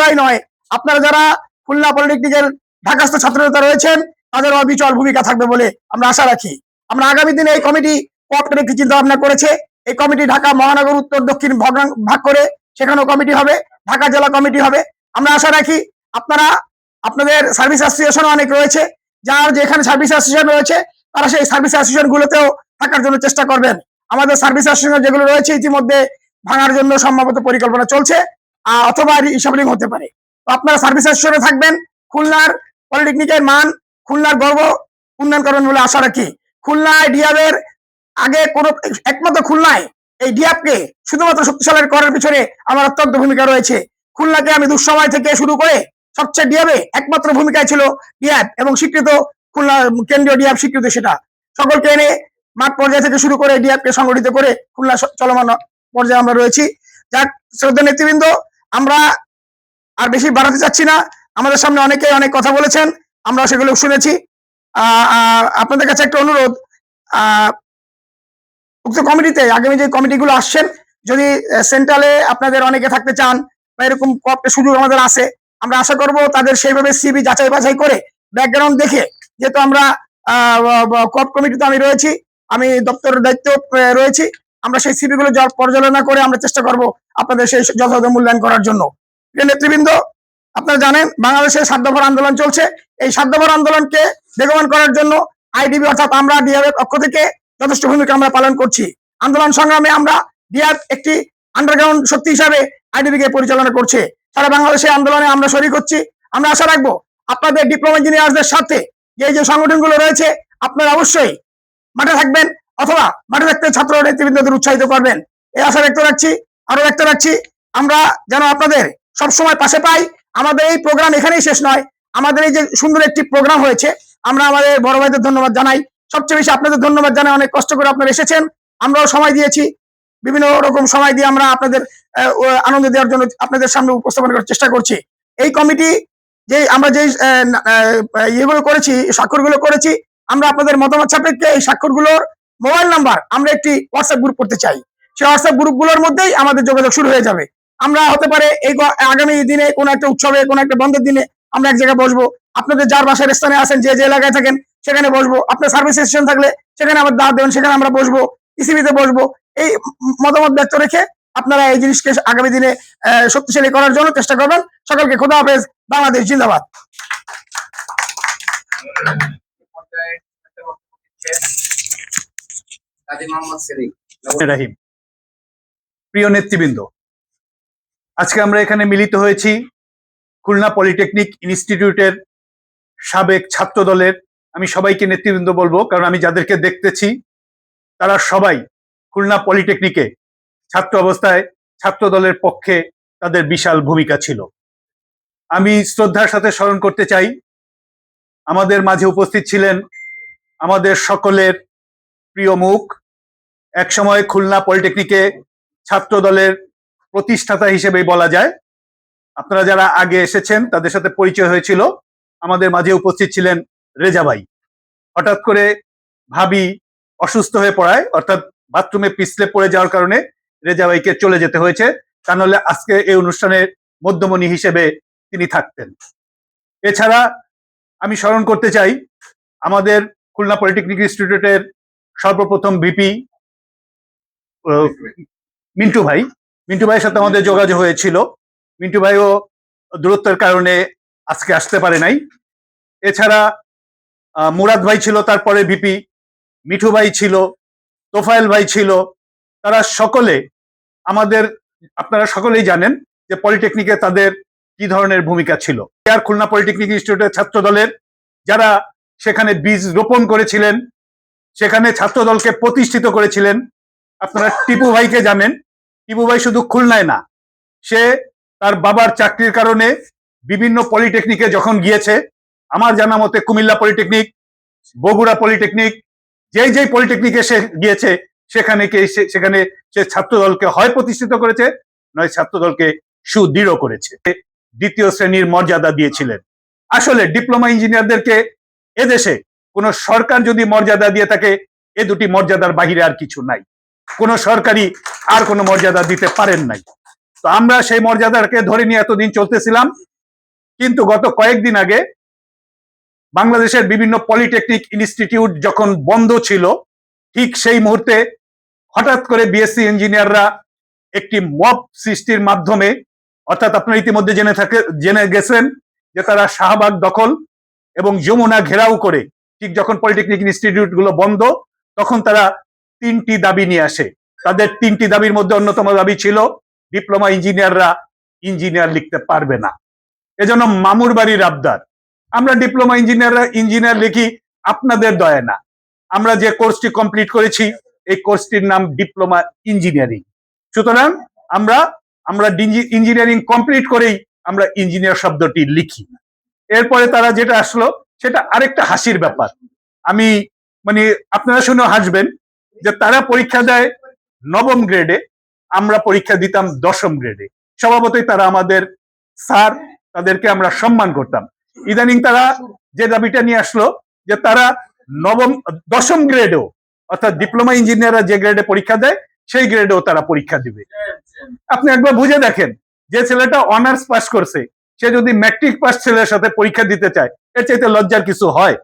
আমরাই নয়, আপনারা যারা খুলনা পলিটেকনিকের ঢাকাস্থ ছাত্রনেতা রয়েছেন, তাদের অবিচল ভূমিকা থাকবে বলে আমরা আশা রাখি। আমরা আগামী দিনে এই কমিটি করে একটি চিন্তা ভাবনা করেছে। এই কমিটি ঢাকা, মহানগর, উত্তর, দক্ষিণ ভাগ- করে সেখানেও কমিটি হবে, ঢাকা জেলা কমিটি হবে। আমরা আশা রাখি আপনারা, আপনাদের সার্ভিস অ্যাসোসিয়েশন অনেক রয়েছে। যার যেখানে সার্ভিস অ্যাসোসিয়েশন রয়েছে, তারা সেই সার্ভিস অ্যাসোসিয়েশন গুলোতেও থাকার জন্য চেষ্টা করবেন। আমাদের সার্ভিস অ্যাসোসিয়েশন যেগুলো রয়েছে, ইতিমধ্যে ভাঙার জন্য সম্ভবত পরিকল্পনা চলছে। অথবা রিসাবলিং হতে পারে। আপনারা সার্ভিস অ্যাসোসিয়েশনে থাকবেন। খুলনার পলিটেকনিকের মান, খুলনার গর্ব উন্নয়ন করবেন বলে আশা রাখি। খুলনায় ডিয়াবের আগে কোন, একমাত্র খুলনায় এই ডিয়াবকে শুধুমাত্র শক্তিশালী করার পিছনে আমার অত্যন্ত ভূমিকা রয়েছে। খুলনাকে আমি দুঃসময় থেকে শুরু করে সবচেয়ে ডিয়াবে একমাত্র ভূমিকায় ছিল ডিয়াব এবং স্বীকৃত খুলনা, কেন্দ্রীয় ডিয়াব স্বীকৃত সেটা। সকলকে এনে মাঠ পর্যায় থেকে শুরু করে ডিয়াবকে সংগঠিত করে খুলনা চলমান পর্যায়ে আমরা রয়েছি। যাক শ্রদ্ধা নেতৃবৃন্দ আমরা আর বেশি বাড়াতে চাচ্ছি না। আমাদের সামনে অনেকে অনেক কথা বলেছেন আমরা সেগুলো শুনেছি। আপনাদের কাছে একটা অনুরোধ উক্ত কমিটিতে, আগামী যে কমিটিগুলো আসছেন, যদি সেন্ট্রালে আপনাদের অনেকে থাকতে চান, বা এরকম সুযোগ আমাদের আছে, আমরা আশা করব তাদের সেইভাবে সিবি যাচাই বাছাই করে ব্যাকগ্রাউন্ড দেখে, যেহেতু আমরা কপ কমিটিতে আমি রয়েছি, আমি দপ্তরের দায়িত্ব রয়েছি আমরা সেই সিবি গুলো জ- পর্যালোচনা করে আমরা চেষ্টা করব আপনাদের সেই যথাযথ মূল্যায়ন করার জন্য। নেতৃবৃন্দ, আপনারা জানেন বাংলাদেশে দফার আন্দোলন চলছে। এই দফার আন্দোলনকে বেগবান করার জন্য আইডিবি অর্থাৎ আমরা ডিআরএফ পক্ষ থেকে যথেষ্ট ভূমিকা আমরা পালন করছি। আন্দোলন সংগ্রামে আমরা ডিআর একটি আন্ডারগ্রাউন্ড শক্তি হিসাবে আইডিবি কে পরিচালনা করছে। সারা বাংলাদেশে আন্দোলনে আমরা শরিক হচ্ছি। আমরা আশা রাখব আপনাদের ডিপ্লোমা ইঞ্জিনিয়ারদের সাথে যে যে সংগঠনগুলো রয়েছে, আপনারা অবশ্যই মাঠে থাকবেন। অথবা মাঠে থাকতে ছাত্র নেতৃবৃন্দদের উৎসাহিত করবেন। এই আশা ব্যক্ত রাখছি আরও ব্যক্ত রাখছি, আমরা যেন আপনাদের সবসময় পাশে পাই। আমাদের এই প্রোগ্রাম এখানেই শেষ নয়। আমাদের এই যে সুন্দর একটি প্রোগ্রাম হয়েছে, আমরা আমাদের বড় ভাইদের ধন্যবাদ জানাই। সবচেয়ে বেশি আপনাদের ধন্যবাদ জানাই, অনেক কষ্ট করে আপনারা এসেছেন। আমরাও সময় দিয়েছি। বিভিন্ন রকম সময় দিয়ে আমরা আপনাদের আনন্দ দেওয়ার জন্য আপনাদের সামনে উপস্থাপন করার চেষ্টা করছি। এই কমিটি যে আমরা যে ইয়েগুলো করেছি, স্বাক্ষরগুলো করেছি, আমরা আপনাদের মতামত সাপেক্ষে এই স্বাক্ষরগুলোর মোবাইল নাম্বার আমরা একটি হোয়াটসঅ্যাপ গ্রুপ করতে চাই। সেই হোয়াটসঅ্যাপ গ্রুপগুলোর মধ্যেই আমাদের যোগাযোগ শুরু হয়ে যাবে। আমরা হতে পারে এই আগামী দিনে কোনো একটা উৎসবে, কোনো একটা বন্ধের দিনে আমরা এক জায়গায় বসবো। আপনাদের যার বাসার স্থানে আছেন, যে যে এলাকায় থাকেন, সেখানে বসবো। আপনার সার্ভিস স্টেশন থাকলে সেখানে আমার দাঁত দেবেন, সেখানে আমরা বসবো ইসিবিতে বসবো। এই মতামত ব্যক্ত রেখে আপনারা এই জিনিসকে আগামী দিনে শক্তিশালী করার জন্য চেষ্টা করবেন। সকলকে খোদা হাফেজ। বাংলাদেশ জিন্দাবাদ পর্যায়ে একটা বক্তব্য দিচ্ছেন প্রিয় নেতৃবৃন্দ, আজকে আমরা এখানে মিলিত হয়েছি খুলনা পলিটেকনিক ইনস্টিটিউটের সাবেক ছাত্র দলের আমি সবাইকে নেতৃবৃন্দ বলব, কারণ আমি যাদেরকে দেখতেছি, তারা সবাই খুলনা পলিটেকনিকে ছাত্র অবস্থায় ছাত্র দলের পক্ষে তাদের বিশাল ভূমিকা ছিল। আমি শ্রদ্ধার সাথে স্মরণ করতে চাই, আমাদের মাঝে উপস্থিত ছিলেন আমাদের সকলের প্রিয় মুখ একসময় খুলনা পলিটেকনিকে ছাত্র দলের প্রতিষ্ঠাতা হিসেবেই বলা যায়। আপনারা যারা আগে এসেছেন, তাদের সাথে পরিচয় হয়েছিল। আমাদের মাঝে উপস্থিত ছিলেন রেজাবাই হঠাৎ করে ভাবি অসুস্থ হয়ে পড়ায়, অর্থাৎ বাথরুমে পিছলে পড়ে যাওয়ার কারণে রেজাবাইকে চলে যেতে হয়েছে। তা নাহলে আজকে এই অনুষ্ঠানের মধ্যমণি হিসেবে তিনি থাকতেন। এছাড়া আমি স্মরণ করতে চাই, আমাদের খুলনা পলিটেকনিক ইনস্টিটিউটের সর্বপ্রথম ভিপি মিন্টু ভাই। মিন্টু ভাইয়ের সাথে আমাদের যোগাযোগ হয়েছিল। মিন্টু ভাইও দূরত্বের কারণে আজকে আসতে পারে নাই। এছাড়া মুরাদ ভাই ছিল, তারপরে ভিপি। মিঠু ভাই ছিল, তোফায়েল ভাই ছিল। তারা সকলে আমাদের, আপনারা সকলেই জানেন যে পলিটেকনিকে তাদের কি ধরনের ভূমিকা ছিল। আর খুলনা পলিটেকনিক ইনস্টিটিউটের ছাত্র দলের যারা সেখানে বীজ রোপণ করেছিলেন, সেখানে ছাত্র দলকে প্রতিষ্ঠিত করেছিলেন আপনারা টিপু ভাইকে জানেন। টিপু ভাই শুধু খুলনায় না, সে তার বাবার চাকরির কারণে বিভিন্ন পলিটেকনিকে যখন গিয়েছে, আমার জানা মতে কুমিল্লা পলিটেকনিক, বগুড়া পলিটেকনিক যেই যেই পলিটেকনিকে সে গিয়েছে, সেখানে কে সেখানে সে ছাত্র দলকে হয় প্রতিষ্ঠিত করেছে, নয় ছাত্র দলকে সুদৃঢ় করেছে। দ্বিতীয় শ্রেণির মর্যাদা দিয়েছিলেন। আসলে ডিপ্লোমা ইঞ্জিনিয়ারদেরকে এদেশে কোন সরকার যদি মর্যাদা দিয়ে থাকে, এ দুটি মর্যাদার বাহিরে আর কিছু নাই। কোন সরকারি আর কোনো মর্যাদা দিতে পারেন নাই। তো আমরা সেই মর্যাদাকে ধরে নিয়ে এতদিন চলতেছিলাম, কিন্তু গত কয়েকদিন আগে বাংলাদেশের বিভিন্ন পলিটেকনিক ইনস্টিটিউট যখন বন্ধ ছিল, ঠিক সেই মুহূর্তে হঠাৎ করে বিএসসি ইঞ্জিনিয়াররা একটি মব সৃষ্টির মাধ্যমে, অর্থাৎ আপনারা ইতিমধ্যে জেনে থাকে, জেনে গেছেন যে তারা শাহবাগ দখল এবং যমুনা ঘেরাও করে, ঠিক যখন পলিটেকনিক ইনস্টিটিউটগুলো বন্ধ, তখন তারা তিনটি দাবি নিয়ে আসে। তাদের তিনটি দাবির মধ্যে অন্যতম দাবি ছিল, ডিপ্লোমা ইঞ্জিনিয়াররা ইঞ্জিনিয়ার লিখতে পারবে না। এজন্য মামুর বাড়ির আবদার, আমরা ডিপ্লোমা ইঞ্জিনিয়াররা ইঞ্জিনিয়ার লিখি, আপনাদের দয়া না। আমরা যে কোর্সটি কমপ্লিট করেছি, এই কোর্সটির নাম ডিপ্লোমা ইঞ্জিনিয়ারিং। সুতরাং আমরা আমরা ইঞ্জিনিয়ারিং কমপ্লিট করেই আমরা ইঞ্জিনিয়ার শব্দটি লিখি। এরপরে তারা যেটা আসলো, সেটা আরেকটা হাসির ব্যাপার। আমি মানে আপনারা শুনেও হাসবেন যে তারা পরীক্ষা দেয় নবম গ্রেডে আমরা পরীক্ষা দিতাম দশম গ্রেডে স্বভাবতই তারা আমাদের স্যার, তাদেরকে আমরা সম্মান করতাম। ইদানিং তারা যে দাবিটা নিয়ে আসলো, যে তারা নবম, দশম গ্রেডেও অর্থাৎ ডিপ্লোমা ইঞ্জিনিয়াররা যে গ্রেডে পরীক্ষা দেয়, সেই গ্রেডেও তারা পরীক্ষা দিবে। আপনি একবার বুঝে দেখেন, যে ছেলেটা অনার্স পাস করছে, সে যদি ম্যাট্রিক পাস ছেলের সাথে পরীক্ষা দিতে চায়, এর চাইতে লজ্জার কিছু হয়?